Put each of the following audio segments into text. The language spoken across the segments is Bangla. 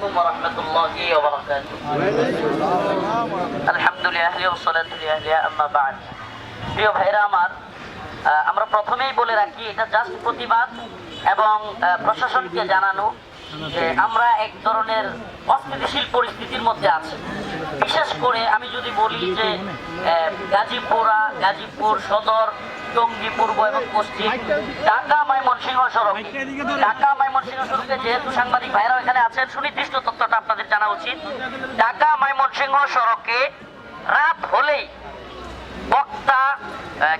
عليكم ورحمة الله وبركاته الحمد لله والصلاة لله أما بعد প্রিয় ভাইরা আমার আহ, আমরা প্রথমেই বলে রাখি এটা জাস্ট প্রতিবাদ এবং আহ, প্রশাসনকে জানানো যে আমরা এক ধরনের অস্থিতিশীল পরিস্থিতির মধ্যে আছি বিশেষ করে আমি যদি বলি যে আহ, গাজীপুরা গাজীপুর সদর টঙ্গী পূর্ব এবং পশ্চিম ঢাকা ময়মনসিংহ সড়ক ঢাকা সুনির্দিষ্ট তথ্যটা আপনাদের জানা উচিত। ঢাকা সড়কে রাত বক্তা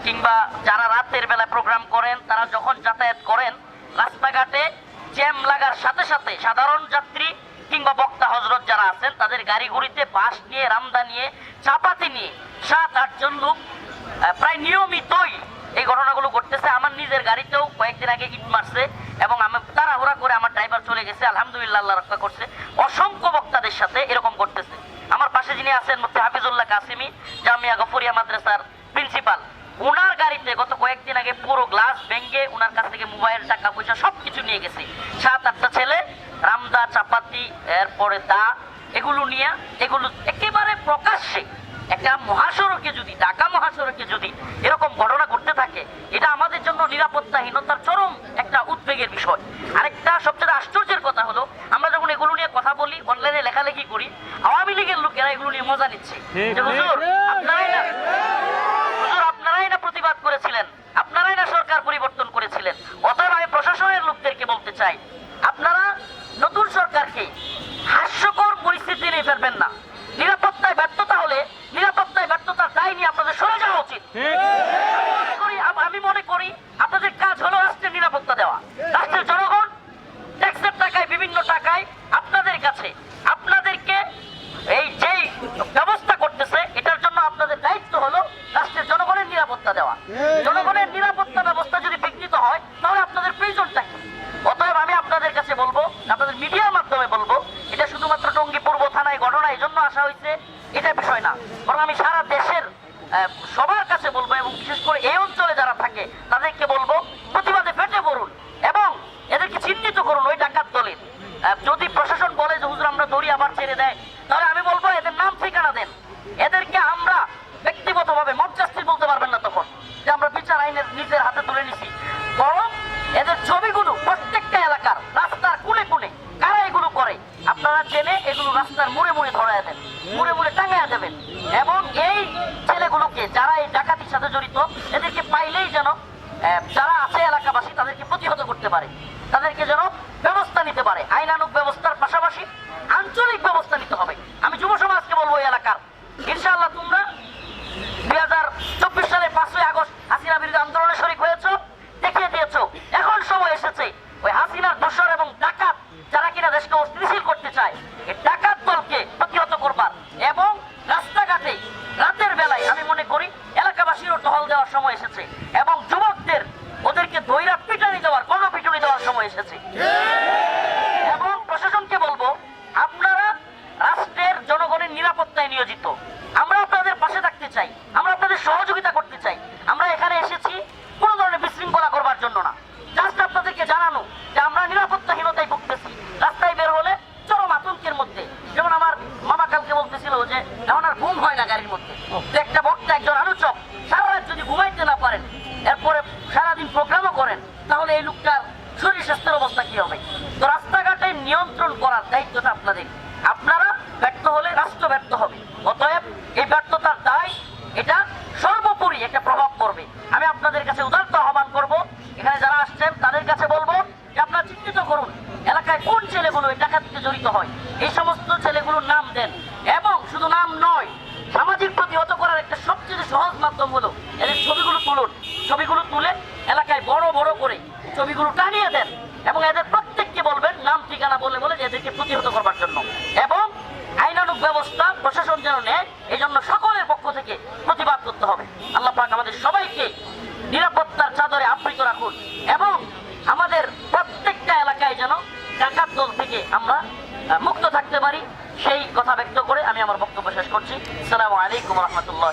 কিংবা যারা রাতের বেলা প্রোগ্রাম করেন, তারা যখন যাতায়াত করেন, রাস্তাঘাটে জ্যাম লাগার সাথে সাথে সাধারণ যাত্রী কিংবা বক্তা হজরত যারা আছেন, তাদের গাড়ি গুড়িতে বাস নিয়ে, রামদা নিয়ে, চাপাতি নিয়ে সাত আটজন লোক প্রায় নিয়মিতই এই ঘটনাগুলো ঘটতেছে। আমার নিজের গাড়িতেও কয়েকদিন আগে ইট মারছে এবং আমি তাড়াহুড়া করে আমার গেছে আলহামদুলিল্লাহ আল্লাহ রক্ষা করছে। অসংখ্য বক্তাদের সাথে এরকম ঘটতেছে আমার পাশে যিনি আছেন, মুফতি হাফিজুল্লাহ কাসিমি, জামিয়া গফরিয়া মাদ্রাসার প্রিন্সিপাল। ওনার গাড়িতে গত কয়েকদিন আগে পুরো গ্লাস ভেঙে ওনার কাছ থেকে মোবাইল, টাকা পয়সা সব কিছু নিয়ে গেছে। সাত, আটটা ছেলে, রামদা, চাপাতি, এরপরে দা, এগুলো নিয়ে, এগুলো একেবারে প্রকাশ্যে একটা মহাসড়কে যদি, ঢাকা মহাসড়কে যদি এরকম ঘটনা ঘটতে থাকে, এটা আমাদের জন্য নিরাপত্তাহীনতার চরম একটা উদ্বেগের বিষয় আরেকটা সবচেয়ে আশ্চর্যের কথা হলো আমরা যখন এগুলো নিয়ে কথা বলি অনলাইনে লেখালেখি করি আওয়ামী লীগের লোকেরা এগুলো নিয়ে মজা নিচ্ছে। আপনারাই না প্রতিবাদ করেছিলেন। আপনারাই না সরকার পরিবর্তন করেছিলেন। অতএব আমি প্রশাসনের লোকদেরকে বলতে চাই আপনারা নতুন সরকারকে হাস্যকর পরিস্থিতি নিয়ে ফেলবেন না। নিরাপত্তায় ব্যর্থতা হলে নিরাপত্তায় ব্যর্থতার দায় নিয়ে আপনাদের সরে যাওয়া উচিত। আমি মনে করি আপনাদের কাজ হলো রাষ্ট্রের নিরাপত্তা দেওয়া। রাষ্ট্রের জনগণ ট্যাক্সের টাকায় বিভিন্ন টাকায় আপনাদের কাছে নিরাপত্তা দেওয়া। জনগণের নিরাপত্তা ব্যবস্থা যদি বিঘ্নিত হয়, তাহলে আপনাদের প্রয়োজনটা কি? অতএব আমি আপনাদের কাছে বলব, আপনাদের মিডিয়ার মাধ্যমে বলব, এটা শুধুমাত্র টঙ্গী পূর্ব থানায় ঘটনা, এই জন্য আসা হয়েছে, এটা বিষয় না। বরং আমি সারা দেশের সবার কাছে বলব এবং বিশেষ করে এই অঞ্চলে যারা থাকে, তাদেরকে বলব মুড়ে মুড়ে টাঙায় দেবেন এবং এই ছেলেগুলোকে যারা এই ডাকাতির সাথে জড়িত, এদেরকে পাইলেই যেন যারা আছে এলাকাবাসী, তাদেরকে প্রতিহত করতে পারে। আমি মনে করি এলাকাবাসীরও টহল দেওয়ার সময় এসেছে এবং যুবকদের ওদেরকে দৈরা পিটানি দেওয়ার গণপিটুনি দেওয়ার সময় এসেছে। এবং প্রশাসনকে বলব আপনারা রাষ্ট্রের জনগণের নিরাপত্তায় নিয়োজিত। আমরা আপনাদের পাশে থাকতে চাই আমরা আপনাদের সহযোগিতা করতে চাই। আমরা এখানে এসেছি কোনো ধরনের বিশৃঙ্খলা করবার জন্য না। জাস্ট আপনাদেরকে জানানো যে আমরা নিরাপত্তাহীনতায় ভুগতেছি। রাস্তায় বের হলে চরম আতঙ্কের মধ্যে। যেমন আমার মামা কালকে বলতেছিল যে এখন আর ঘুম হয় না গাড়ির মধ্যে। একটা একজন আলোচক সারা রাত যদি ঘুমাইতে না পারেন, এরপরে সারাদিন প্রোগ্রামও করেন, তাহলে এই লোকটার শরীর স্বাস্থ্যের অবস্থা কি হবে? তো রাস্তাঘাটে নিয়ন্ত্রণ করার দায়িত্বটা আপনাদের। আপনারা ব্যর্থ হলে রাষ্ট্র ব্যর্থ হবে। অতএব এই ব্যর্থতার দায় এটা সর্বোপরি একটা প্রভাব পড়বে। আমি আপনাদের কাছে উদার্ত আহ্বান করব। এখানে যারা আসছেন, তাদের কাছে বলব যে আপনারা চিহ্নিত করুন। এলাকায় কোন ছেলেগুলো এই ডাকাতিতে জড়িত হয়? এই সমস্ত ছেলেগুলোর নাম দেন। এলাকায় বড় বড় করে ছবিগুলো টানিয়ে দেন এবং এদের প্রত্যেককে বলবেন নাম ঠিকানা বলে বলে এদেরকে প্রতিহত করবার জন্য। এবং আইনানুক ব্যবস্থা, প্রশাসন যেন নেয় এই জন্য সকলের পক্ষ থেকে প্রতিবাদ করতে হবে। আল্লাহ পাক আমাদের সবাইকে নিরাপত্তার চাদরে আবৃত রাখুন এবং আমাদের প্রত্যেকটা এলাকায় যেন ডাকাত দল থেকে আমরা মুক্ত থাকতে পারি। সেই কথা ব্যক্ত করে আমি আমার বক্তব্য শেষ করছি। সালামু আলাইকুম রহমতুল্লাহ